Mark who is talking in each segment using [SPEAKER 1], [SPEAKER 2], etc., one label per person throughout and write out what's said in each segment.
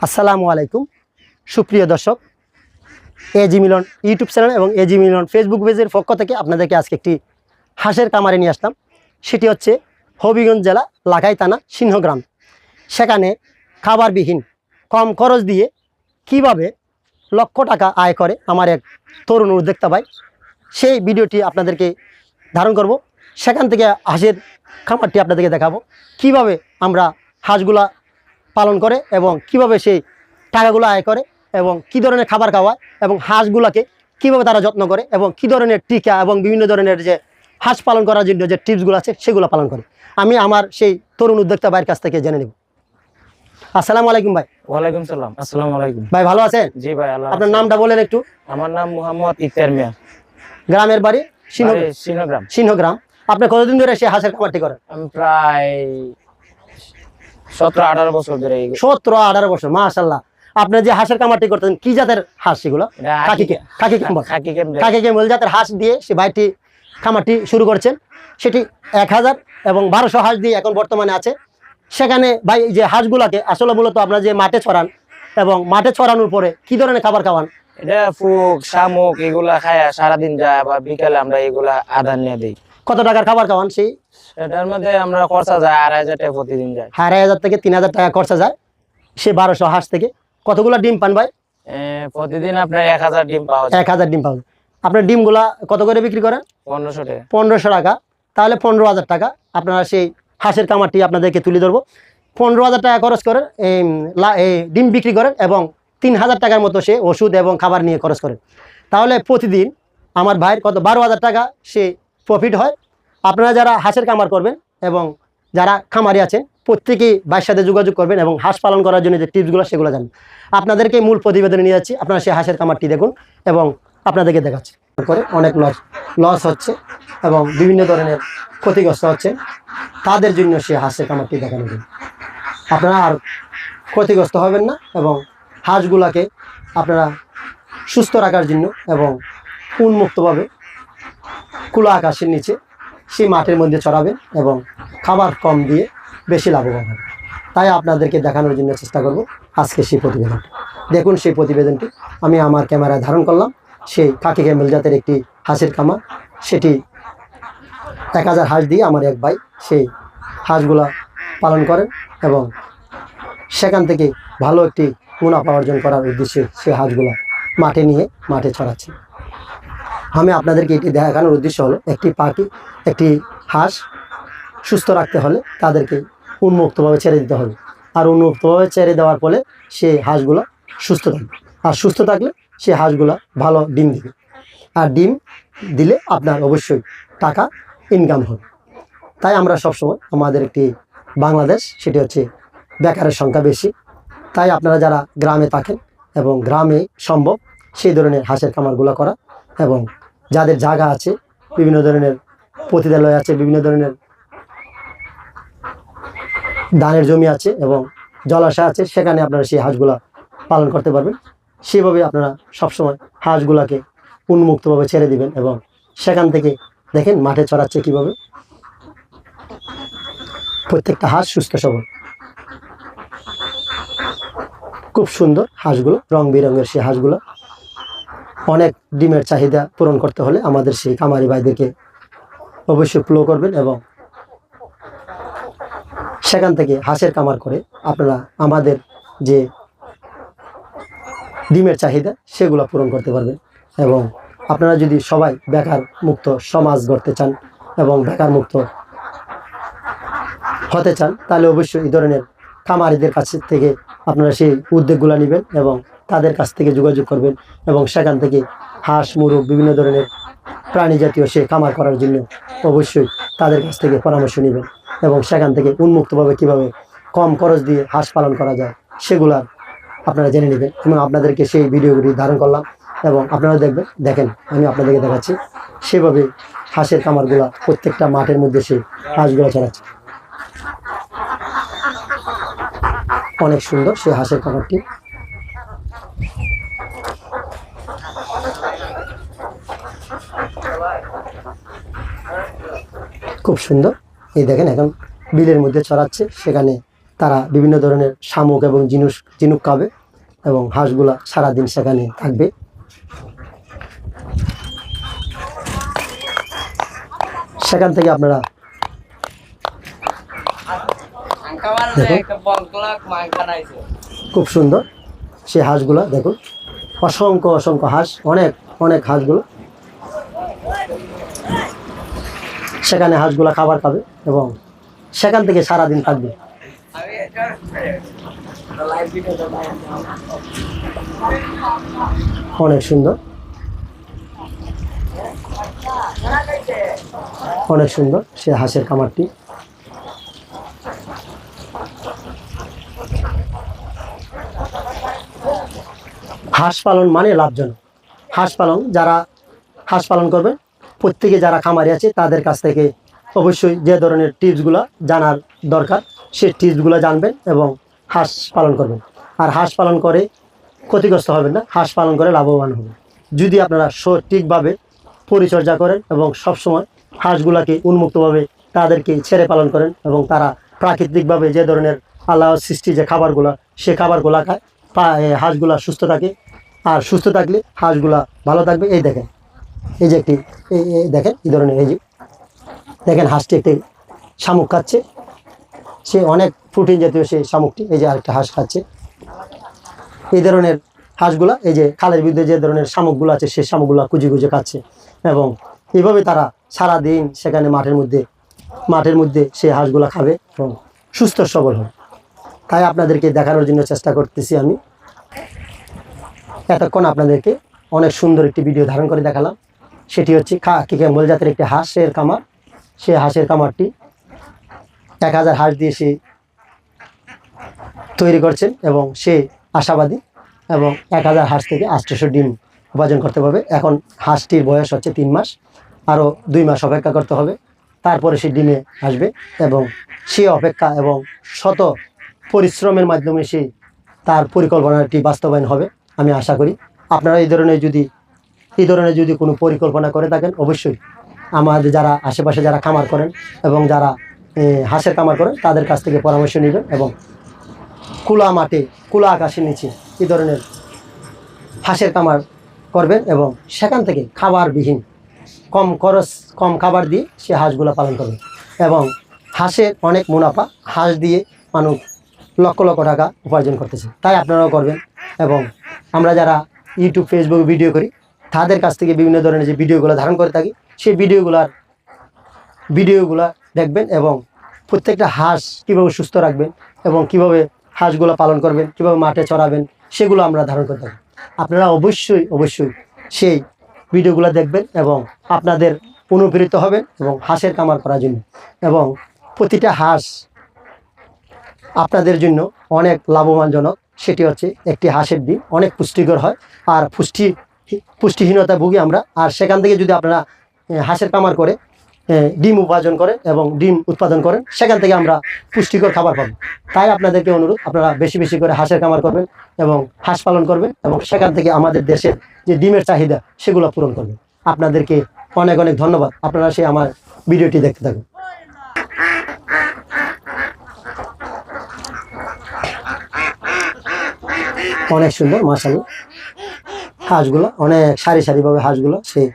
[SPEAKER 1] আসসালামু আলাইকুম। সুপ্রিয় দর্শক A G Milan YouTube channel এবং এজি মিলন ফেসবুক পেজের পক্ষ থেকে আপনাদেরকে আজকে একটি হাঁসের কামারে নিয়ে আসলাম। সেটি হচ্ছে হবিগঞ্জ জেলা লাখাই থানা সিংহগ্রাম। সেখানে খাবারবিহীন কম খরচ দিয়ে কীভাবে লক্ষ টাকা আয় করে আমার এক তরুণ উদ্যোক্তা ভাই, সেই ভিডিওটি আপনাদেরকে ধারণ করব। সেখান থেকে হাঁসের খামারটি আপনাদেরকে দেখাবো। কীভাবে আমরা হাঁসগুলা পালন করে এবং কীভাবে সেই টাকাগুলো আয় করে এবং কি ধরনের খাবার খাওয়ায় এবং হাঁসগুলাকে কীভাবে তারা যত্ন করে এবং কি ধরনের টিকা এবং বিভিন্ন ধরনের যে হাঁস পালন করার জন্য যে টিপসগুলো আছে সেগুলো পালন করে। আমি আমার সেই তরুণ উদ্যোক্তা ভাইয়ের কাছ থেকে জেনে নেব। আসসালামু আলাইকুম ভাই।
[SPEAKER 2] ওয়ালাইকুম সালাম। আসসালামু আলাইকুম।
[SPEAKER 1] ভাই ভালো আছেন?
[SPEAKER 2] জি ভাই আল্লাহ
[SPEAKER 1] আপনার নামটা বলেন একটু।
[SPEAKER 2] আমার নাম মোহাম্মদ ইফতার মিয়া।
[SPEAKER 1] গ্রামের বাড়ি? সিংহ
[SPEAKER 2] বাড়ি সিংহগ্রাম।
[SPEAKER 1] সিংহগ্রাম। আপনি কতদিন ধরে সেই হাঁসের খামারটি করেন?
[SPEAKER 2] আমি প্রায় সতেরো আঠারো বছর ধরে
[SPEAKER 1] সতেরো আঠারো বছর মাশাল্লাহ আপনি যে হাঁসের কামারটি করতেন কি জাতের হাঁস সেগুলো কাকি জাতের হাঁস দিয়ে সে ভাইটি খামারটি শুরু করছেন। সেটি এক হাজার এবং বারোশো হাঁস দিয়ে এখন বর্তমানে আছে। সেখানে ভাই যে হাঁসগুলাকে আসলে মূলত আপনার যে মাঠে ছড়ান এবং মাঠে ছড়ানোর পরে কি ধরনের খাবার খাওয়ান?
[SPEAKER 2] এটা ফুক শামুক এগুলা খায়া সারাদিন যায় আবার বিকালে আমরা এগুলা আদান নিয়ে দিই।
[SPEAKER 1] কত টাকার খাবার খাওয়ান সেই?
[SPEAKER 2] সেটার মধ্যে আমরা খরচা যায় আড়াই হাজার টাকা প্রতিদিন যায়।
[SPEAKER 1] আড়াই হাজার থেকে তিন হাজার টাকা খরচা যায়। সে বারোশো হাঁস থেকে। কতগুলো ডিম পান ভাই?
[SPEAKER 2] প্রতিদিন আপনার এক হাজার ডিম পাওয়া যায়।
[SPEAKER 1] এক হাজার ডিম পাবেন আপনার ডিমগুলা কত করে বিক্রি করেন?
[SPEAKER 2] পনেরোশো টাকা।
[SPEAKER 1] পনেরোশো টাকা। তাহলে পনেরো হাজার টাকা। আপনারা সেই হাঁসের কামারটি আপনাদেরকে তুলে ধরবো। পনেরো হাজার টাকা খরচ করেন এই এই ডিম বিক্রি করেন এবং তিন হাজার টাকার মতো সে ওষুধ এবং খাবার নিয়ে খরচ করেন। তাহলে প্রতিদিন আমার ভাইয়ের কত? বারো হাজার টাকা সে প্রফিট হয়। আপনারা যারা হাঁসের কামার করবেন এবং যারা খামারি আছেন, প্রত্যেকেই ভাইয়ের সাথে যোগাযোগ করবেন এবং হাঁস পালন করার জন্য যে টিপসগুলো সেগুলো জানেন আপনাদেরকে মূল প্রতিবেদনে নিয়ে যাচ্ছি। আপনারা সেই হাঁসের কামারটি দেখুন এবং আপনাদেরকে দেখাচ্ছি। করে অনেক লস লস হচ্ছে এবং বিভিন্ন ধরনের ক্ষতিগ্রস্ত হচ্ছে। তাদের জন্য সে হাঁসের কামারটি দেখানো যায় আপনারা আর ক্ষতিগ্রস্ত হবেন না এবং হাঁসগুলাকে আপনারা সুস্থ রাখার জন্য এবং উন্মুক্তভাবে খোলা আকাশের নিচে, সেই মাঠের মধ্যে চড়াবেন এবং খাবার কম দিয়ে বেশি লাভবান হবে। তাই আপনাদেরকে দেখানোর জন্য চেষ্টা করব আজকে সেই প্রতিবেদনটি। দেখুন সেই প্রতিবেদনটি। আমি আমার ক্যামেরায় ধারণ করলাম। সেই কাকি ক্যামেল জাতের একটি হাঁসের খামার। সেটি এক হাজার হাঁস দিয়ে আমার এক ভাই সেই হাঁসগুলা পালন করেন এবং সেখান থেকে ভালো একটি মুনাফা অর্জন করার উদ্দেশ্যে সে হাঁসগুলা মাঠে নিয়ে মাঠে ছড়াচ্ছে। আমি আপনাদেরকে এটি দেখানোর উদ্দেশ্য হলো একটি পাখি, একটি হাঁস সুস্থ রাখতে হলে তাদেরকে উন্মুক্তভাবে ছেড়ে দিতে হবে। আর উন্মুক্তভাবে ছেড়ে দেওয়ার ফলে সে হাঁসগুলো সুস্থ থাকবে। আর সুস্থ থাকলে সে হাঁসগুলো ভালো ডিম দিবে। আর ডিম দিলে আপনার অবশ্যই টাকা ইনকাম হবে। তাই আমরা সবসময় আমাদের একটি বাংলাদেশ, সেটি হচ্ছে বেকারের সংখ্যা বেশি। তাই আপনারা যারা গ্রামে থাকেন এবং গ্রামে সম্ভব সেই ধরনের হাঁসের খামারগুলো করা এবং যাদের জায়গা আছে, বিভিন্ন ধরনের পতিতালয় আছে, বিভিন্ন ধরনের ধানের জমি আছে এবং জলাশয় আছে, সেখানে আপনারা সেই হাঁসগুলা পালন করতে পারবেন। সেভাবে আপনারা সবসময় হাঁসগুলাকে উন্মুক্তভাবে ছেড়ে দিবেন এবং সেখান থেকে দেখেন মাঠে চড়াচ্ছে কীভাবে। প্রত্যেকটা হাঁস সুস্থ সবল। খুব সুন্দর হাঁসগুলো, রং বেরঙের সেই হাঁসগুলো। অনেক ডিমের চাহিদা পূরণ করতে হলে আমাদের সেই কামারি ভাইদেরকে অবশ্যই প্লো করবেন এবং সেখান থেকে হাঁসের কামার করে আপনারা আমাদের যে ডিমের চাহিদা সেগুলো পূরণ করতে পারবেন এবং আপনারা যদি সবাই বেকার মুক্ত সমাজ গড়তে চান এবং বেকার মুক্ত হতে চান, তাহলে অবশ্যই এই ধরনের খামারিদের কাছ থেকে আপনারা সেই উদ্যোগগুলো নেবেন এবং তাদের কাছ থেকে যোগাযোগ করবেন এবং সেখান থেকে হাঁস, মুরগ, বিভিন্ন ধরনের প্রাণী জাতীয় সে খামার করার জন্য অবশ্যই তাদের কাছ থেকে পরামর্শ নেবেন এবং সেখান থেকে উন্মুক্তভাবে কীভাবে কম খরচ দিয়ে হাঁস পালন করা যায় সেগুলা আপনারা জেনে নেবেন। এবং আপনাদেরকে সেই ভিডিওগুলি ধারণ করলাম এবং আপনারা দেখবেন, দেখেন আমি আপনাদেরকে দেখাচ্ছি। সেভাবে হাঁসের খামারগুলা প্রত্যেকটা মাঠের মধ্যে সেই হাঁসগুলো চালাচ্ছে অনেক সুন্দর সেই হাঁসের খামারটি। খুব সুন্দর। এই দেখেন এখন বিলের মধ্যে চড়াচ্ছে। সেখানে তারা বিভিন্ন ধরনের শামুক এবং জিনুস, জিনুক খাবে এবং হাঁসগুলা সারাদিন সেখানে থাকবে। সেখান থেকে আপনারা খুব সুন্দর। সেই হাঁসগুলা দেখুন। অসংখ্য অসংখ্য হাঁস, অনেক অনেক হাঁসগুলো। সেখানে হাঁসগুলা খাবার খাবে এবং সেখান থেকে সারাদিন থাকবে। অনেক সুন্দর। অনেক সুন্দর সে হাঁসের খামারটি। হাঁস পালন মানে লাভজনক। হাঁস পালন, যারা হাঁস পালন করবে প্রত্যেকে যারা খামারি আছে, তাদের কাছ থেকে অবশ্যই যে ধরনের টিপসগুলো জানার দরকার, সেই টিপসগুলো জানবেন এবং হাঁস পালন করবেন। আর হাঁস পালন করে ক্ষতিগ্রস্ত হবেন না, হাঁস পালন করে লাভবান হবেন। যদি আপনারা সঠিকভাবে পরিচর্যা করেন এবং সবসময় হাঁসগুলাকে উন্মুক্তভাবে তাদেরকে ছেড়ে পালন করেন এবং তারা প্রাকৃতিকভাবে যে ধরনের আল্লাহ সৃষ্টি যে খাবারগুলো, সে খাবারগুলা খায় হাঁসগুলা সুস্থ থাকে। আর সুস্থ থাকলে হাঁসগুলা ভালো থাকবে, এই দেখেন। এই যে একটি দেখেন এই ধরনের, এই যে, দেখেন হাঁসটি একটি শামুক খাচ্ছে। সে অনেক প্রোটিন জাতীয় সেই শামুকটি, এই যে আরেকটা হাঁস খাচ্ছে। এই ধরনের হাঁসগুলা, এই যে খালের বিরুদ্ধে যে ধরনের শামুকগুলো আছে সেই শামুকগুলা কুচি কুচি খাচ্ছে। এবং এইভাবে তারা সারা দিন সেখানে মাঠের মধ্যে মাঠের মধ্যে সেই হাঁসগুলা খাবে এবং সুস্থ সবল হবে। তাই আপনাদেরকে দেখানোর জন্য চেষ্টা করতেছি আমি। এতক্ষণ আপনাদেরকে অনেক সুন্দর একটি ভিডিও ধারণ করে দেখালাম। সেটি হচ্ছে খা কিকেম্বল জাতের একটি হাঁসের কামার সেই হাঁসের কামারটি এক হাজার হাঁস দিয়ে সে তৈরি করছেন এবং সে আশাবাদী এবং এক হাজার হাঁস থেকে আটশোশো ডিম উপার্জন করতে পারবে। এখন হাঁসটির বয়স হচ্ছে তিন মাস, আরও দুই মাস অপেক্ষা করতে হবে। তারপরে সে ডিমে আসবে এবং সে অপেক্ষা এবং শত পরিশ্রমের মাধ্যমে সে তার পরিকল্পনাটি বাস্তবায়ন হবে, আমি আশা করি। আপনারা এই ধরনের যদি এই ধরনের যদি কোনো পরিকল্পনা করে থাকেন, অবশ্যই আমাদের যারা আশেপাশে যারা খামার করেন এবং যারা হাঁসের খামার করেন, তাদের কাছ থেকে পরামর্শ নেবেন এবং খোলা মাঠে খোলা আকাশের নিচে এই ধরনের হাঁসের খামার করবেন এবং সেখান থেকে খাবারবিহীন কম খরচ, কম খাবার দিয়ে সে হাঁসগুলো পালন করবে এবং হাঁসের অনেক মুনাফা, হাঁস দিয়ে মানুষ লক্ষ লক্ষ টাকা উপার্জন করতেছে। তাই আপনারাও করবেন এবং আমরা যারা ইউটিউব ফেসবুক ভিডিও করি তাদের কাছ থেকে বিভিন্ন ধরনের যে ভিডিওগুলো ধারণ করে থাকি, সেই ভিডিওগুলার ভিডিওগুলা দেখবেন এবং প্রত্যেকটা হাঁস কীভাবে সুস্থ রাখবেন এবং কীভাবে হাঁসগুলো পালন করবেন, কীভাবে মাঠে চড়াবেন, সেগুলো আমরা ধারণ করে থাকি। আপনারা অবশ্যই অবশ্যই সেই ভিডিওগুলো দেখবেন এবং আপনাদের অনুপ্রেরিত হবেন এবং হাঁসের কামার করার জন্য। এবং প্রতিটা হাঁস আপনাদের জন্য অনেক লাভবানজনক। সেটি হচ্ছে একটি হাঁসের ডিম, অনেক পুষ্টিকর হয়। আর পুষ্টি পুষ্টিহীনতা ভুগি আমরা। আর সেখান থেকে যদি আপনারা হাঁসের কামার করে ডিম উপার্জন করেন এবং ডিম উৎপাদন করেন, সেখান থেকে আমরা পুষ্টিকর খাবার পাবো। তাই আপনাদেরকে অনুরোধ, আপনারা বেশি বেশি করে হাঁসের কামার করবেন এবং হাঁস পালন করবেন এবং সেখান থেকে আমাদের দেশের যে ডিমের চাহিদা, সেগুলো পূরণ করবেন। আপনাদেরকে অনেক অনেক ধন্যবাদ। আপনারা সেই আমার ভিডিওটি দেখতে থাকুন। অনেক সুন্দর মাসাল হাঁসগুলো অনেক সারি সারি ভাবে হাঁসগুলো সেই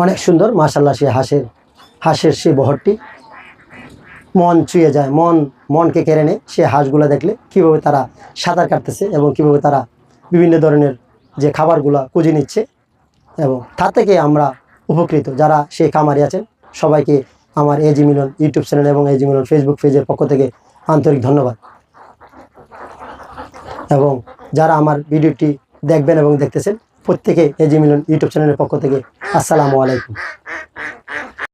[SPEAKER 1] অনেক সুন্দর মাসাল্লাহ সে হাঁসের হাঁসের সে বহরটি। মন চুয়ে যায়, মন, মনকে কেড়ে নেয় সে হাঁসগুলো দেখলে কীভাবে তারা সাঁতার কাটতেছে এবং কীভাবে তারা বিভিন্ন ধরনের যে খাবারগুলো খুঁজে নিচ্ছে এবং তা থেকে আমরা উপকৃত। যারা সেই খামারি আছেন, সবাইকে আমার A G Milan YouTube channel এবং এজি মিলন ফেসবুক পেজের পক্ষ থেকে আন্তরিক ধন্যবাদ। এবং যারা আমার ভিডিওটি দেখবেন এবং দেখতেছেন প্রত্যেকে এজি মিলন ইউটিউব চ্যানেলের পক্ষ থেকে আসসালামু আলাইকুম।